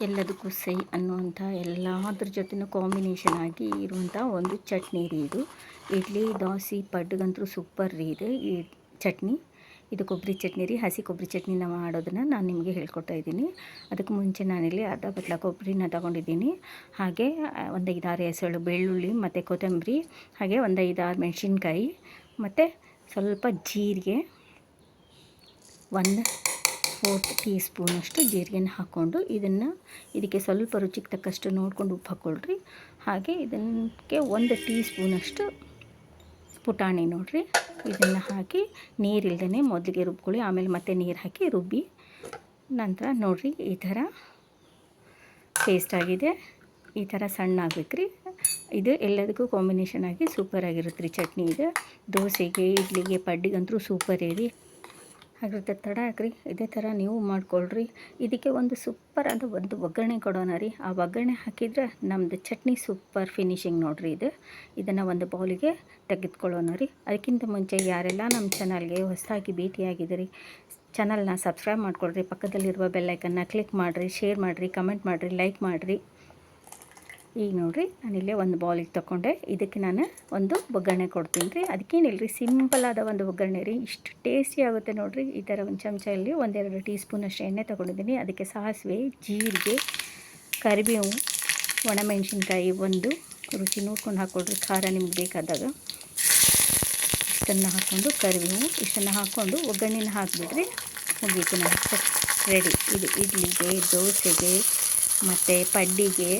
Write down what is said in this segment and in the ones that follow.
ಎಲ್ಲದಕ್ಕೂ ಸೈ ಅನ್ನುವಂಥ ಎಲ್ಲದ್ರ ಜೊತೆನೂ ಕಾಂಬಿನೇಷನ್ ಆಗಿ ಇರುವಂಥ ಒಂದು ಚಟ್ನಿ ರೀ ಇದು. ಇಡ್ಲಿ, ದೋಸೆ ಪಡ್ಗಂತೂ ಸೂಪರ್ ರೀ ಇದು. ಈ ಚಟ್ನಿ, ಇದು ಕೊಬ್ಬರಿ ಚಟ್ನಿ ರೀ. ಹಸಿ ಕೊಬ್ಬರಿ ಚಟ್ನಿನ ಮಾಡೋದನ್ನು ನಾನು ನಿಮಗೆ ಹೇಳ್ಕೊಡ್ತಾ ಇದ್ದೀನಿ. ಅದಕ್ಕೆ ಮುಂಚೆ ನಾನಿಲ್ಲಿ ಅರ್ಧ ಬಟ್ಲ ಕೊಬ್ಬರಿನ ತಗೊಂಡಿದ್ದೀನಿ. ಹಾಗೆ ಒಂದು ಐದಾರು ಹೆಸಳು ಬೆಳ್ಳುಳ್ಳಿ ಮತ್ತು ಕೊತ್ತಂಬರಿ, ಹಾಗೆ ಒಂದು ಐದಾರು ಮೆಣಸಿನ್ಕಾಯಿ, ಮತ್ತು ಸ್ವಲ್ಪ ಜೀರಿಗೆ, ಒಂದು ಫೋರ್ತ್ ಟೀ ಸ್ಪೂನಷ್ಟು ಜೀರಿಗೆನ ಹಾಕ್ಕೊಂಡು ಇದನ್ನು ಇದಕ್ಕೆ ಸ್ವಲ್ಪ ರುಚಿಗೆ ತಕ್ಕಷ್ಟು ನೋಡ್ಕೊಂಡು ಉಪ್ಪು ಹಾಕ್ಕೊಳ್ರಿ. ಹಾಗೆ ಇದಕ್ಕೆ ಒಂದು ಟೀ ಸ್ಪೂನಷ್ಟು ಪುಟಾಣಿ ನೋಡಿರಿ. ಇದನ್ನು ಹಾಕಿ ನೀರಿಲ್ದೇ ಮೊದಲಿಗೆ ರುಬ್ಕೊಳ್ಳಿ, ಆಮೇಲೆ ಮತ್ತೆ ನೀರು ಹಾಕಿ ರುಬ್ಬಿ ನಂತರ ನೋಡಿರಿ ಈ ಥರ ಪೇಸ್ಟ್ ಆಗಿದೆ. ಈ ಥರ ಸಣ್ಣ ಆಗ್ಬೇಕ್ರಿ ಇದು ಎಲ್ಲದಕ್ಕೂ ಕಾಂಬಿನೇಷನ್ ಆಗಿ ಸೂಪರ್ ಆಗಿರುತ್ತೆ ರೀ. ಚಟ್ನಿ ಇದು. ದೋಸೆಗೆ, ಇಡ್ಲಿಗೆ, ಪಡ್ಡಿಗಂತೂ ಸೂಪರ್ ರೀ. ಹಾಗಿರುತ್ತೆ. ತಡ ಹಾಕ್ರಿ ಇದೇ ಥರ ನೀವು ಮಾಡ್ಕೊಳ್ರಿ. ಇದಕ್ಕೆ ಒಂದು ಸೂಪರ್ ಅಂತ ಒಂದು ಒಗ್ಗರಣೆ ಕೊಡೋಣ ರೀ. ಆ ಒಗ್ಗರಣೆ ಹಾಕಿದರೆ ನಮ್ಮದು ಚಟ್ನಿ ಸೂಪರ್ ಫಿನಿಶಿಂಗ್ ನೋಡಿರಿ ಇದು. ಇದನ್ನು ಒಂದು ಬೌಲಿಗೆ ತೆಗೆದುಕೊಳ್ಳೋಣ ರೀ. ಅದಕ್ಕಿಂತ ಮುಂಚೆ ಯಾರೆಲ್ಲ ನಮ್ಮ ಚಾನಲ್ಗೆ ಹೊಸದಾಗಿ ಭೇಟಿಯಾಗಿದ್ದೀರಿ ಚಾನಲ್ನ ಸಬ್ಸ್ಕ್ರೈಬ್ ಮಾಡ್ಕೊಳ್ರಿ. ಪಕ್ಕದಲ್ಲಿರುವ ಬೆಲ್ಲೈಕನ್ನ ಕ್ಲಿಕ್ ಮಾಡಿರಿ ಶೇರ್ ಮಾಡಿರಿ ಕಮೆಂಟ್ ಮಾಡಿರಿ ಲೈಕ್ ಮಾಡಿರಿ. ಈಗ ನೋಡಿರಿ ನಾನಿಲ್ಲೇ ಒಂದು ಬೌಲಿಗೆ ತೊಗೊಂಡೆ ಇದಕ್ಕೆ ನಾನು ಒಂದು ಒಗ್ಗರಣೆ ಕೊಡ್ತೀನಿ ರೀ. ಅದಕ್ಕೇನಿಲ್ಲ ರೀ ಸಿಂಪಲ್ ಒಂದು ಒಗ್ಗರಣೆ ರೀ. ಇಷ್ಟು ಟೇಸ್ಟಿ ಆಗುತ್ತೆ ನೋಡಿರಿ. ಈ ಥರ ಒಂದು ಚಮಚಲ್ಲಿ ಒಂದೆರಡು ಟೀ ಸ್ಪೂನಷ್ಟು ಎಣ್ಣೆ ತೊಗೊಂಡಿದ್ದೀನಿ. ಅದಕ್ಕೆ ಸಾಸಿವೆ, ಜೀರಿಗೆ, ಕರಿಬೇವು, ಒಣಮೆಣಸಿನ್ಕಾಯಿ ಒಂದು ರುಚಿ ನೋಡ್ಕೊಂಡು ಹಾಕ್ಕೊಡ್ರಿ ಖಾರ ನಿಮ್ಗೆ ಬೇಕಾದಾಗ. ಇಷ್ಟನ್ನು ಹಾಕ್ಕೊಂಡು ಕರಿಬೇವು, ಇಷ್ಟನ್ನು ಹಾಕ್ಕೊಂಡು ಒಗ್ಗರಣೆನ ಹಾಕಿಬಿಡ್ರಿ ಮುಗೀತು. ರೆಡಿ ಇದು ಇಡ್ಲಿಗೆ, ದೋಸೆಗೆ, ಮತ್ತು ಪಡ್ಡಿಗೆ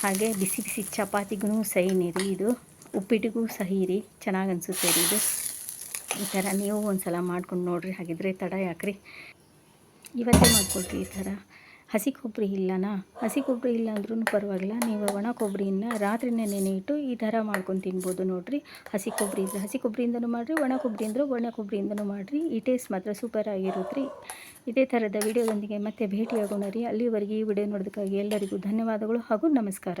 ಹಾಗೆ ಬಿಸಿ ಬಿಸಿ ಚಪಾತಿಗೂ ಸಹಿ ನೀರಿ ಇದು ಉಪ್ಪಿಟ್ಟಿಗೂ ಸಹಿ ರೀ ಚೆನ್ನಾಗಿ ಅನಿಸುತ್ತೆ ರೀ ಇದು. ಈ ಥರ ನೀವು ಒಂದು ಸಲ ಮಾಡ್ಕೊಂಡು ನೋಡಿರಿ, ಹಾಗಿದ್ರೆ ತಡ ಯಾಕ್ರಿ? ಇವತ್ತೇ ಮಾಡ್ಕೊಳ್ರಿ ಈ ಥರ. ಹಸಿ ಕೊಬ್ಬರಿ ಇಲ್ಲನಾ? ಹಸಿ ಕೊಬ್ಬರಿ ಇಲ್ಲ ಅಂದ್ರೂ ಪರವಾಗಿಲ್ಲ. ನೀವು ಒಣ ಕೊಬ್ಬರಿಯನ್ನ ರಾತ್ರಿನೇ ನೆನೆ ಇಟ್ಟು ಈ ಥರ ಮಾಡ್ಕೊಂಡು ತಿನ್ಬೋದು ನೋಡಿರಿ. ಹಸಿ ಕೊಬ್ಬರಿ ಇದ್ದರೆ ಹಸಿ ಕೊಬ್ಬರಿಯಿಂದನೂ ಮಾಡಿರಿ, ಒಣ ಕೊಬ್ಬರಿ ಅಂದರೆ ಒಣ ಕೊಬ್ಬರಿಯಿಂದನೂ ಮಾಡಿರಿ. ಈ ಟೇಸ್ಟ್ ಮಾತ್ರ ಸೂಪರ್ ಆಗಿರುತ್ತೆ ಇದೇ ಥರದ ವಿಡಿಯೋದೊಂದಿಗೆ ಮತ್ತೆ ಭೇಟಿಯಾಗೋಣ ರೀ. ಅಲ್ಲಿವರೆಗೆ ಈ ವಿಡಿಯೋ ನೋಡೋದಕ್ಕಾಗಿ ಎಲ್ಲರಿಗೂ ಧನ್ಯವಾದಗಳು ಹಾಗೂ ನಮಸ್ಕಾರ.